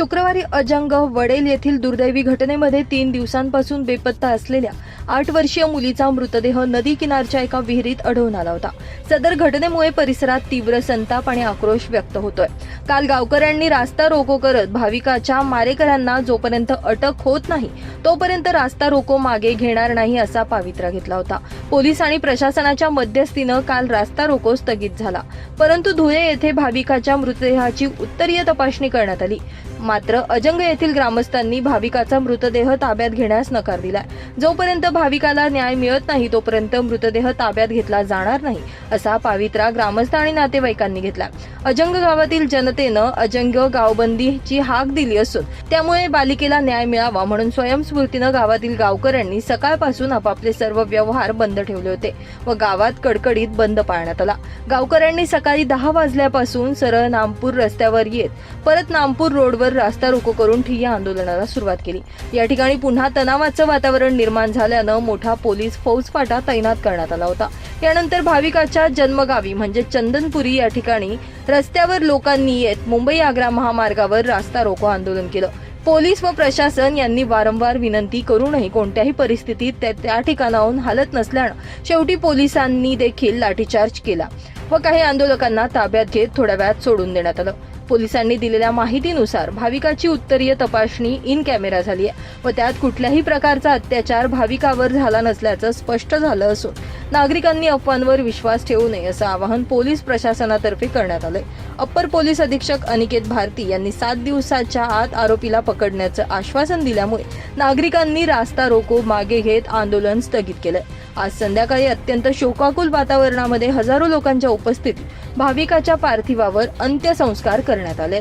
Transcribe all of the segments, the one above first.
शुक्रवारी अजंग वडेल येथील दुर्दैवी घटनेमध्ये तीन दिवसांपासून बेपत्ता असलेल्या आठ वर्षीय मुलीचा मृतदेह नदी किनारच्या एका विहिरीत आढळून आला होता. सदर घटनेमुळे परिसरात तीव्र संताप आणि आक्रोश व्यक्त होतोय. काल गावकऱ्यांनी रास्ता रोको करत भाविकाच्या मारेकऱ्यांना जोपर्यंत अटक होत नाही तोपर्यंत रास्ता रोको मागे घेणार नाही असा पावित्रा घेतला होता. पोलीस आणि प्रशासनाच्या मध्यस्थीनं काल रास्ता रोको स्थगित झाला. परंतु धुळे येथे भाविकाच्या मृतदेहाची उत्तरीय तपासणी करण्यात आली. मात्र अजंग येथील ग्रामस्थांनी भाविकाचा मृतदेह ताब्यात घेण्यास नकार दिलाय. जोपर्यंत भाविकाला न्याय मिळत नाही तोपर्यंत मृतदेह ताब्यात घेतला जाणार नाही असा पावित्रा ग्रामस्थ आणि नातेवाईकांनी घेतला. अजंग गावातील जनतेनं अजंग गावबंदीची हाक दिली असून त्यामुळे बालिकेला न्याय मिळावा म्हणून स्वयंस्फूर्तीनं गावातील गावकऱ्यांनी सकाळपासून आपापले सर्व व्यवहार बंद ठेवले होते व गावात कडकडीत बंद पाळण्यात आला. गावकऱ्यांनी सकाळी दहा वाजल्यापासून सरळ नामपूर रस्त्यावर येत परत नामपूर रोडवर रास्ता रोको करून ठिय्या आंदोलनाला सुरुवात केली. या ठिकाणी पुन्हा तणावाचं वातावरण निर्माण झाल्यानं मोठा पोलीस फौजफाटा तैनात करण्यात आला होता. यानंतर भाविकाच्या जन्मगावी म्हणजे चंदनपुरी या ठिकाणी रस्त्यावर लोकांनी येत मुंबई आग्रा महामार्गावर रास्ता रोको आंदोलन केलं. पोलीस व प्रशासन यांनी वारंवार विनंती करूनही कोणत्याही परिस्थितीत ते त्या ठिकाणाहून हालत नसल्यानं शेवटी पोलिसांनी देखील लाठीचार्ज केला व काही आंदोलकांना ताब्यात घेत थोड्या वेळात सोडून देण्यात आलं. पोलिसांनी दिलेल्या माहितीनुसार भाविकाची उत्तरीय तपासणी इन कॅमेरा झाली आहे व त्यात कुठल्याही प्रकारचा अत्याचार भाविकावर झाला नसल्याचं स्पष्ट झालं असून नागरिकांनी अफवांवर विश्वास ठेवू नये असं आवाहन पोलीस प्रशासनातर्फे करण्यात आलंय. अप्पर पोलीस अधीक्षक अनिकेत भारती यांनी सात दिवसाच्या आत आरोपीला पकडण्याचं आश्वासन दिल्यामुळे नागरिकांनी रास्ता रोको मागे घेत आंदोलन स्थगित केलंय. आज संध्याकाळी अत्यंत शोकाकुल वातावरणामध्ये हजारो लोकांच्या उपस्थितीत भाविकाच्या पार्थिवावर अंत्यसंस्कार करण्यात आले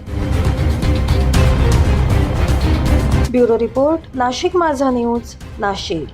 ब्युरो रिपोर्ट नाशिक माझा न्यूज नाशिक.